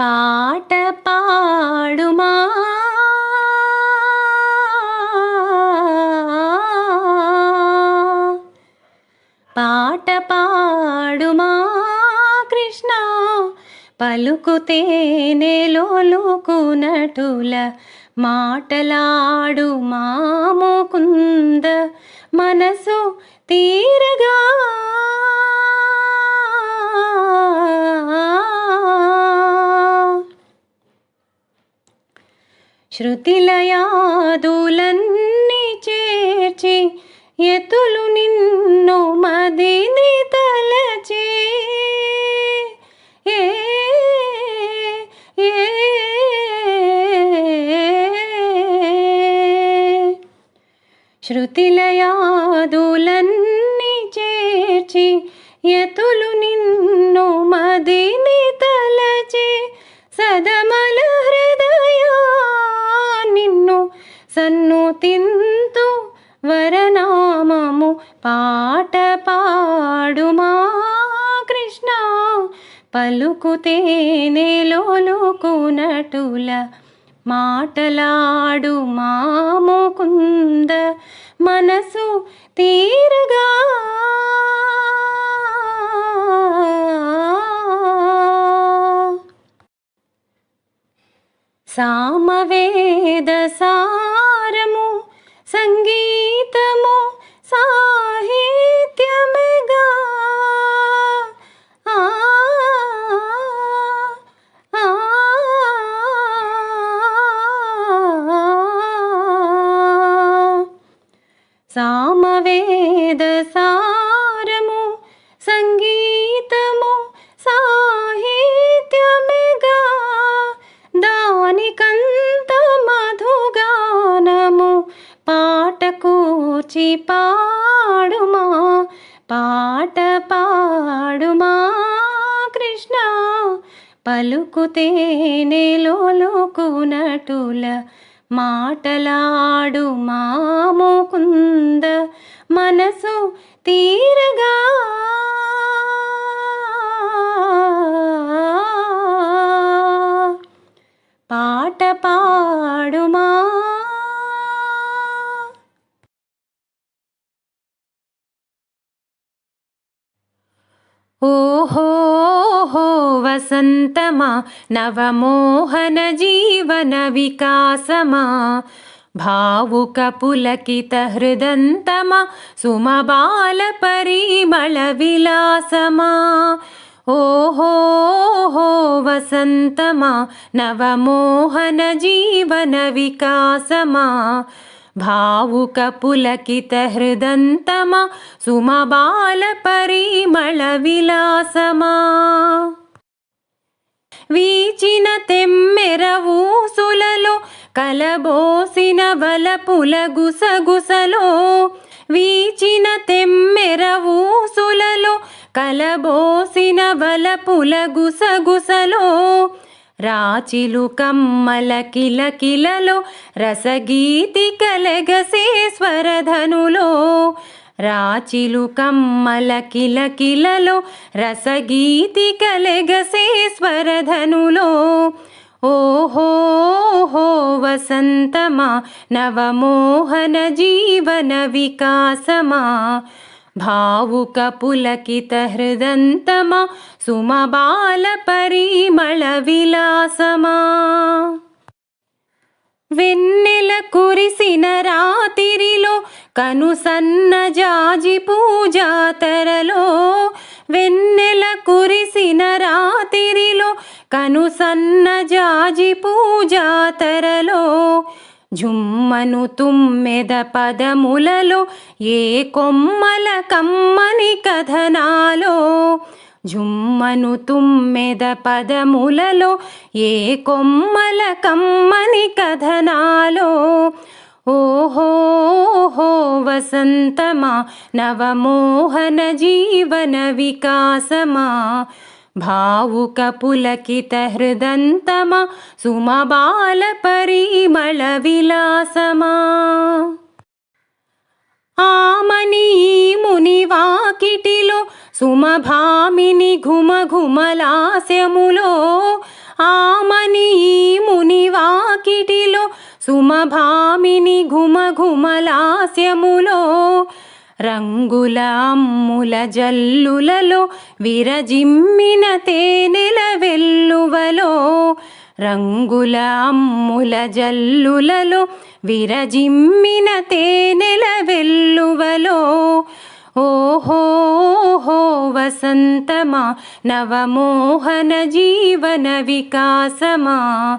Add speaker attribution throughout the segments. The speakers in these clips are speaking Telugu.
Speaker 1: పాట పాడుమా? పాట పాడుమా కృష్ణ? పలుకుతేనే లోకునటుల మాటలాడు మాముకుంద మనసు తీరగా. श्रुतिलयादूलन् పలుకుతే మాటలాడు మాముకుంద మనసు తీరగా. సామవేద సా పాడుమా పాట పాడుమా కృష్ణ. పలుకుతేనే లోకునటుల మాటలాడు మాముకుంద మనసు తీరగా. పాట పాడు ओहो हो वसन्तमा नव मोहन जीवनविकासमा भावुकपुलकितहृदन्तमा सुमबालपरिमलविलासमा। ओहो हो वसन्तमा नव जीवन विकासमा విలాసమా ఓహో హృదంతమా సుమబాల పరిమళ విలాసమా వీచిన తెమ్మెర ఊసులలో కలబోసిన వలపుల గుసగుసలో వీచిన తెమ్మెర ఊసులలో కలబోసిన వలపుల గుసగుసలో రాచిలు కమ్మల కిలకిలలో రసగీతి కలగసే స్వరధనులో రాచిలు కమ్మల కిలకిలలో రసగీతి కలగసే స్వరధనులో ఓహో వసంతమా నవమోహన జీవన వికాసమా భావుక పులకిత హృదంతమా సుమబాల పరిమళ విలాసమా వెన్నెల కురిసిన రాతిరిలో కనుసన్న జాజి పూజాతరలో వెన్నెల కురిసిన రాతిరిలో కనుసన్న జాజి పూజాతరలో జుమ్మను తుమ్మెద పదములలో ఏ కొమ్మల కమ్మని కథనాలో? జుమ్మను తుమ్మెద పదములలో ఏ కొమ్మల కమ్మని కథనాలో? ఓహో వసంతమా నవమోహన జీవన వికాసమా? భావుక పులకిత సుమబాల పరిమళ విలాసమా ఆమని ఈ ముని వాకిటిలో సుమభామిని ఘుమ ఘుమలాస్యములో ఆమని ఈ మునివాకిటిలో సుమభామిని ఘుమ ఘుమలాస్యములో రంగుల అమ్ముల జల్లులలో విరజిమ్మిన తేనెల వెల్లువలో రంగుల అమ్ముల జల్లులలో విరజిమ్మిన తేనెల వెల్లువలో. ఓహో వసంతమా నవమోహన జీవన వికాసమా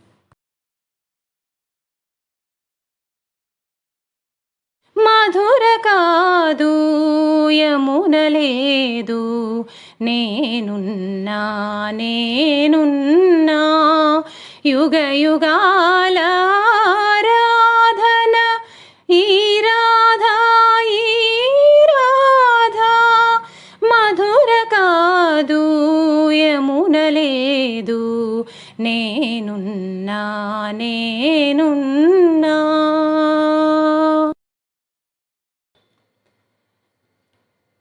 Speaker 1: మధుర కాదు యమున లేదు. నేనున్నా నేనున్నా. యుగ యుగాల రాధన ఈ రాధా ఈ రాధా. మధుర కాదు యమున లేదు. నేనున్నా నేనున్నా.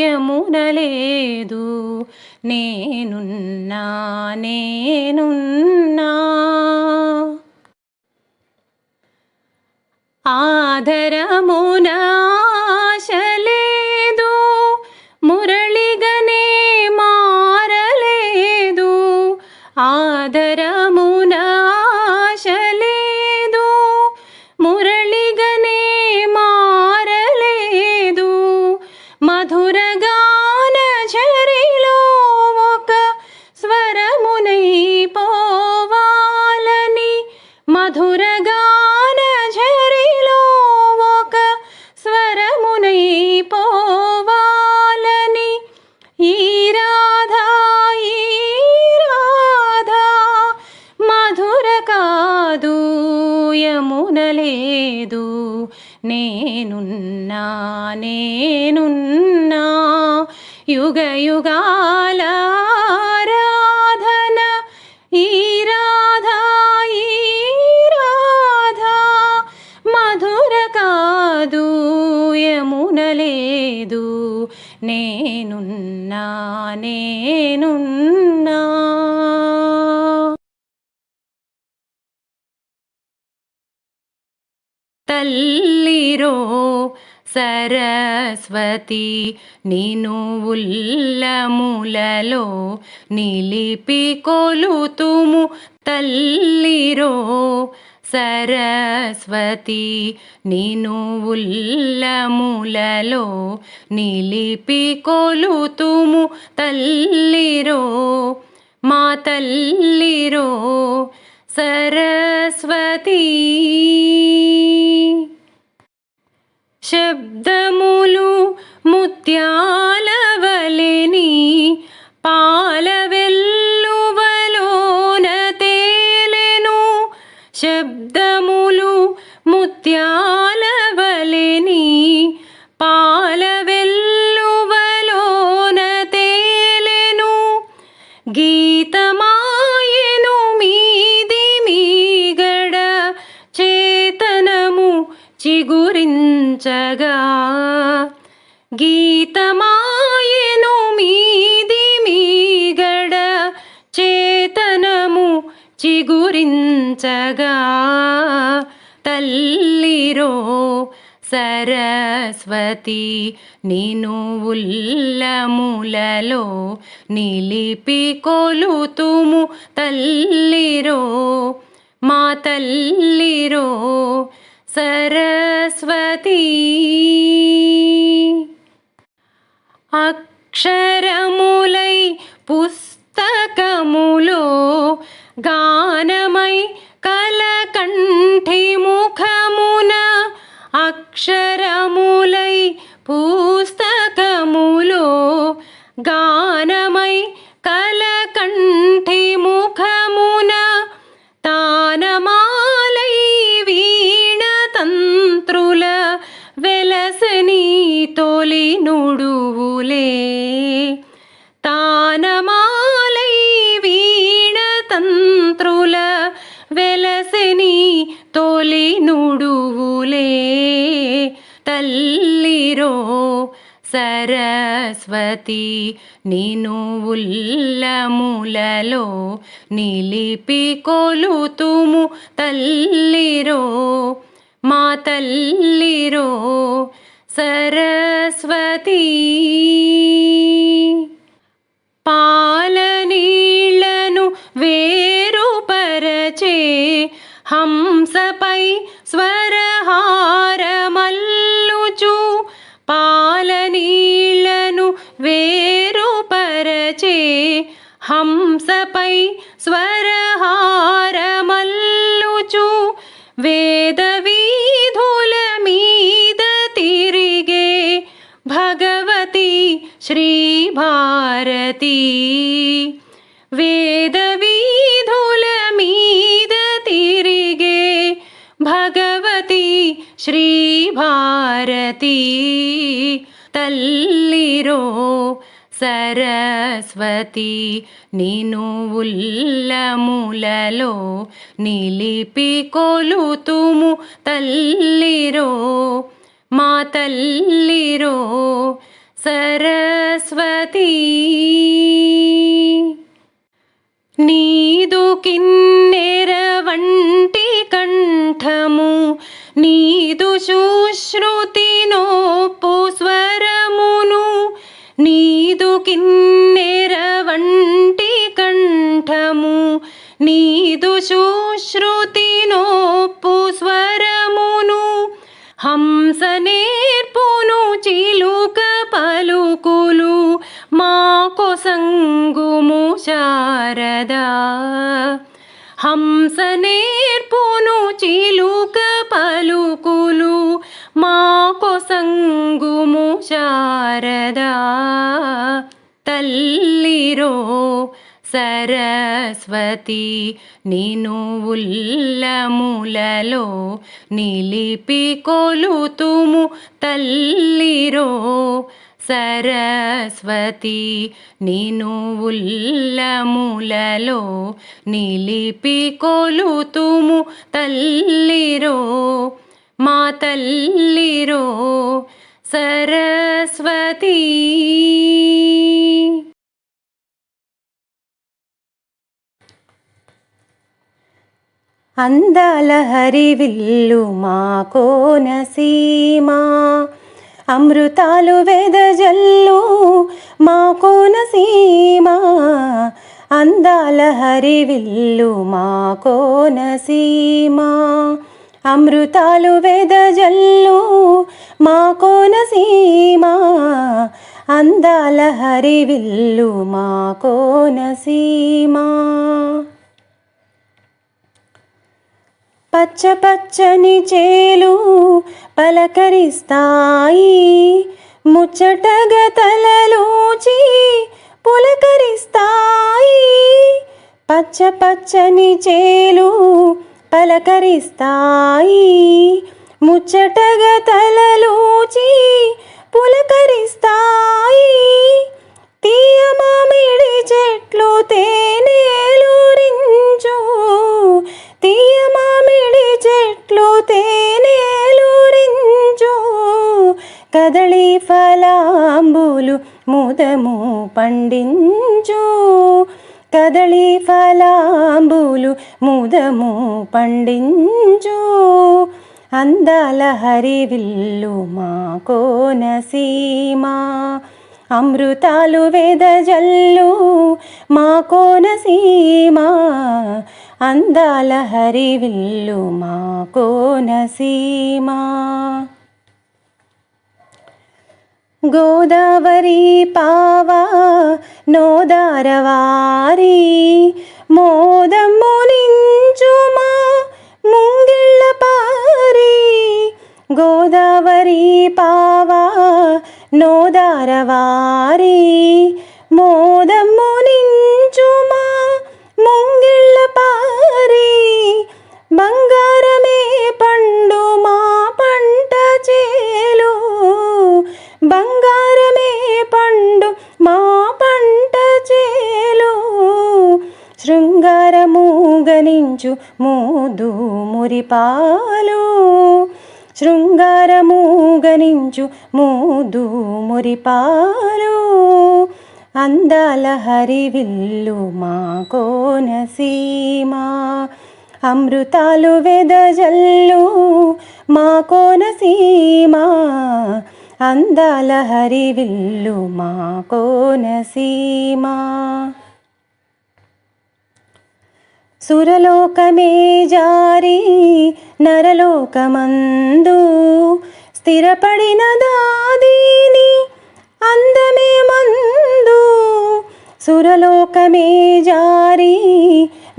Speaker 1: యమున నేనున్నా నేనున్నా. ఆధరమునా తల్లిరో సరస్వతి నేను ఉల్లములలో నిలిపి కొలుతుము తల్లిరో సరస్వతి నేను ఉల్లములలో నిలిపి కొలుతుము తల్లిరో మా తల్లిరో సరస్వతి శబ్దములు ముత్యాల వలెని పాల వెల్లువలోన తేలెను శబ్దములు సరస్వతి నేను ఉల్లములలో నిలిపి కొలుతుము తల్లిరో మా తల్లిరో సరస్వతి. అక్షరములై పుస్తకములో గానమై అక్షరములై పుస్తకములో గానమై కలకంఠి ముఖమున తానమాలై వీణ తంత్రుల వెలసని తొలి నుడువులే సరస్వతి నిను ఉల్లములలో నిలిపి కొలుతుము తల్లిరో మా తల్లిరో సరస్వతి పాలనీళ్లను हंस हंसपै स्वरहारमल्लुचु मल्लुचु वेदवी भगवती श्रीभारती। वेदवी धूलमिदतिरिगे भगवती श्रीभारती। तल्लिरो మీద తిరిగే భగవతి శ్రీ భారతి తల్లిరో సరస్వతి నిను ఉల్లములలో నిలిపి కొలుతుము తల్లిరో మా తల్లిరో సరస్వతి నీదు కిన్నెర వంటి కంఠము నీదు సుశ్రుతి నోపు స్వరమును నీదు కిన్నెర వంటి కంఠము నీదు సుశ్రుతి నోపు స్వరమును హంస నేర్పును చిలుక పలుకులు మాకు సంగుము శారద. హంస నేర్పును చిలుక పలుకులు మాకు సంగుము శారదా. తల్లిరో సరస్వతి నేను ఉల్లములలో నిలిపి కొలుతుము తల్లిరో సరస్వతి నేను ఉల్లములలో నిలిపి కొలుతుము తల్లిరో మా తల్లిరో సరస్వతి. అందాల హరివిల్లు మా కోనసీమ అమృతాలు వెదజల్లు మా కోనసీమ అందాల హరివిల్లు మా కోనసీమ. అమృతాలు వెదజల్లు మా కోనసీమ అందాల హరివిల్లు మా కోనసీమ. పచ్చ పచ్చని చేలు పలకరిస్తాయి ముచ్చటగా తలలోచి పులకరిస్తాయి. పచ్చ పచ్చని చేలు పలకరిస్తాయి. ముచ్చటగా తలలోచి పులకరిస్తాయి. తీయ మామిడి చెట్లు తేనెలూరించు తీయ మామిడి చెట్లు తేనెలూరించు కదళి ఫలాంబులు ముదము పండించు. కదళి ఫలాంబులు ముదము పండించు. అందాల హరివిల్లు మా కోనసీమా అమృతాలు వెదజల్లు మా కోనసీమా అందాల హరివిల్లు మా కోనసీమా గోదావరి పావా నోదారవారి మోదమ్ము నించుమా ముంగిళ్ళ పారి గోదావరి పావా నోదారవారి మోదమ్ము నించుమా ముంగిళ్ళ పారి శృంగారము గనించు మూదు మురిపాలు. శృంగారము గనించు మూదు మురిపాలు. అందాల హరివిల్లు మా కోనసీమా. అమృతాలు వెదజల్లు మా కోనసీమా. అందాల హరివిల్లు మా కోనసీమా. సురలోకమే జారి నరలోకమందు స్థిరపడిన దాదీని అందమే మందు. సురలోకమే జారి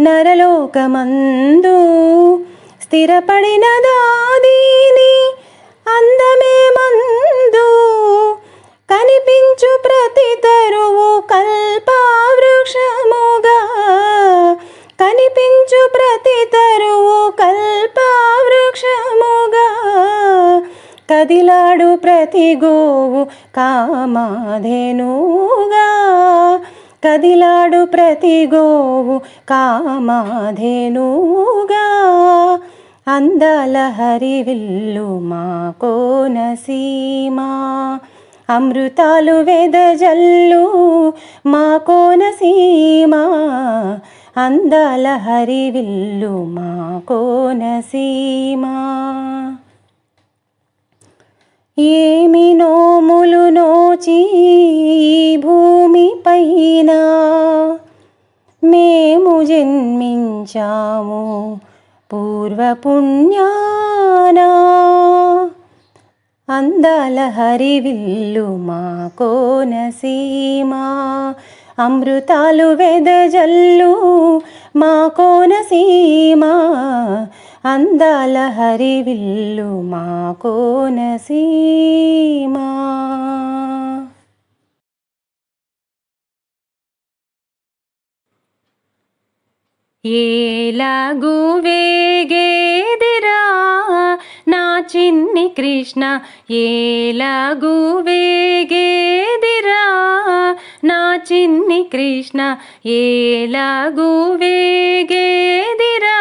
Speaker 1: నరలోకమందు స్థిరపడిన దాదీని అందమే మందు. కనిపించు ప్రతి తరువు కల్పవృక్షముగా కనిపించు ప్రతి తరువు కల్పవృక్షముగా. కదిలాడు ప్రతి గోవు కామాధేనుగా కదిలాడు ప్రతి గోవు కామాధేనుగా అందాల హరివిల్లు మా కోనసీమా. అమృతాలు వెదజల్లు మా కోనసీమా. అందాల హరివిల్లు మా కోనసీమ ఏమి నోములు నోచి భూమి పైన మేము జన్మించాము పూర్వపుణ్యానా. అందాల హరివిల్లు మా కోనసీమా అమృతాలు వెదజల్లు మా కోనసీమ అందాల హరివిల్లు మా కోనసీమ. ఏలాగు వేగేదిరా నా చిన్ని కృష్ణ? ఏలాగు వేగేదిరా నా చిన్ని కృష్ణ ఏలాగూ వేగేదిరా?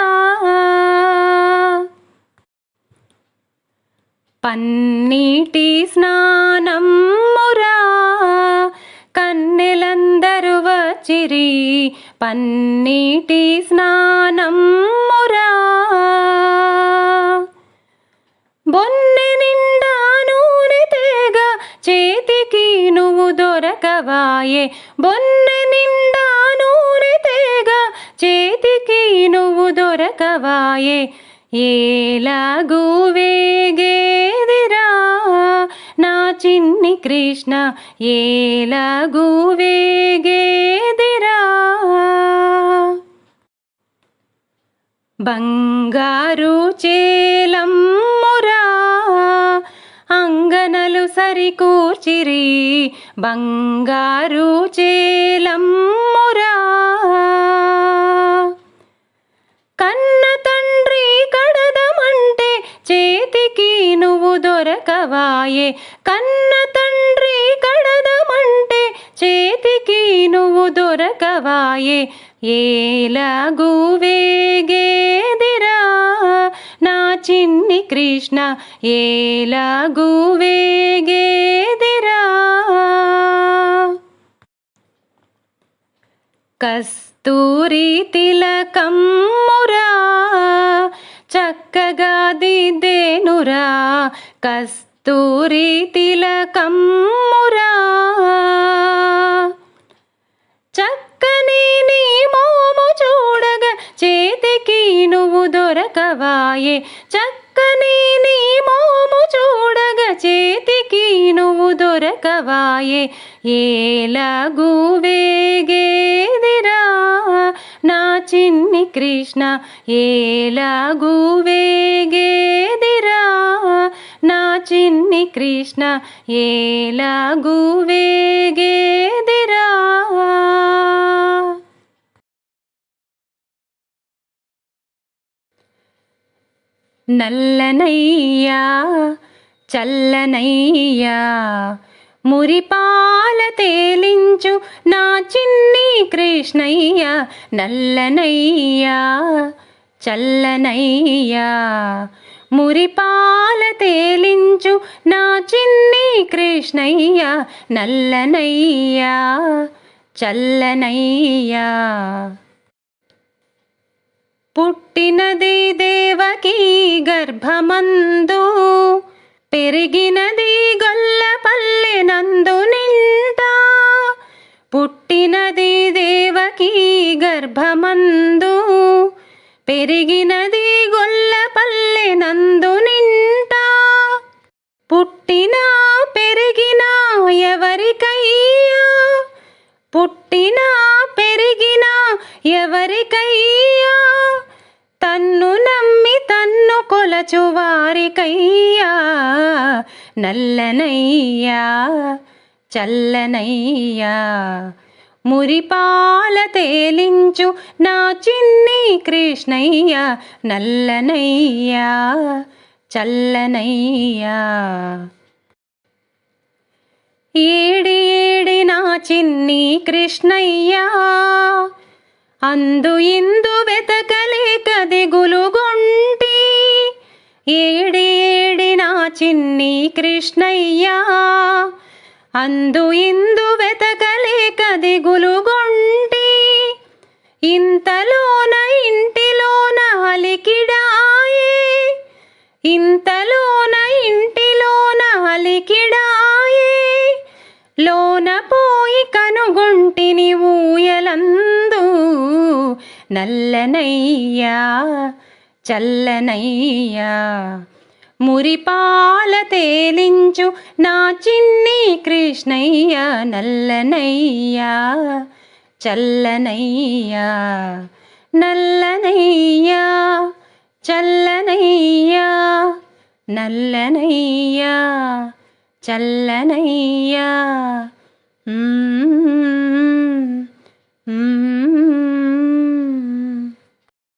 Speaker 1: పన్నీటి స్నానం మురా కన్నెలందరూ వచ్చిరి. పన్నీటి స్నానం మురా. బొన్నె దొరకవాయే బొన్నె నిండా నూనె తేగ చేతికి నువ్వు దొరకవాయే. ఏలాగూ వేగేదిరా నా చిన్ని కృష్ణ ఏలాగూ వేగేదిరా. బంగారు చేలమ్మ అంగనలు సరికూర్చిరి బంగారు చేలమ్మురా. కన్న తండ్రి కడదమంటే చేతికి నువ్వు దొరకవాయే. కన్న తండ్రి కడదమంటే చేతికి నువ్వు దొరకవాయే. ఏలాగు వేగేదిరా నా చిన్న కృష్ణ ఏలాగు వేగేదిరా కస్తూరి తిలకమ్మురా చక్కగా దిద్దేనురా కస్తూరి తిలకమ్మురా చక్కని నీ మోము చూడగా చేతికి నువ్వు దొరకవాయే చక్క నీ మోము చూడగ చేతికి నువ్వు దొరకవాయే. ఏలాగు వేగేదిరా నా చిన్ని కృష్ణ. ఏలాగు వేగేదిరా నా చిన్ని కృష్ణ. ఏలాగు వేగేదిరా నల్లనయ్యా చల్లనయ్యా మురిపాల తేలించు నా చిన్ని కృష్ణయ్య నల్లనయ్యా చల్లనయ్యా మురిపాల తేలించు నా చిన్ని కృష్ణయ్య నల్లనయ్యా చల్లనయ్యా. పుట్టినది దేవకి గర్భమందు పెరిగినది గొల్లపల్లె నందు నింటా పుట్టినది దేవకి గర్భమందు పెరిగినది గొల్లపల్లె నందు నింటా పుట్టినా పెరిగినా ఎవరికయ్యా? పుట్టినా పెరిగినా ఎవరికయ్యా? తన్ను నమ్మి తన్ను కొలచు వారికయ్యా నల్లనయ్యా చల్లనయ్యా మురిపాల తేలించు నా చిన్ని కృష్ణయ్య? నల్లనయ్యా చల్లనయ్యా. ఏడి ఏడి నా చిన్ని కృష్ణయ్యా. అందు ఇందు వెతకలేక దిగులుగొంటి ఏడి ఏడి నా చిన్ని కృష్ణయ్యా. అందు ఇందు వెతకలేక దిగులుగొంటి ఇంతలోన ఇంటిలోన అలికిడా లోన పోయి కనుగొంటిని ఊయలందు. నల్లనయ్యా చల్లనయ్యా మురిపాల తేలించు నా చిన్ని కృష్ణయ్య. నల్లనయ్యా చల్లనయ్యా నల్లనయ్యా చల్లనయ్యా నల్లనయ్యా చల్లనయ్యా. 嗯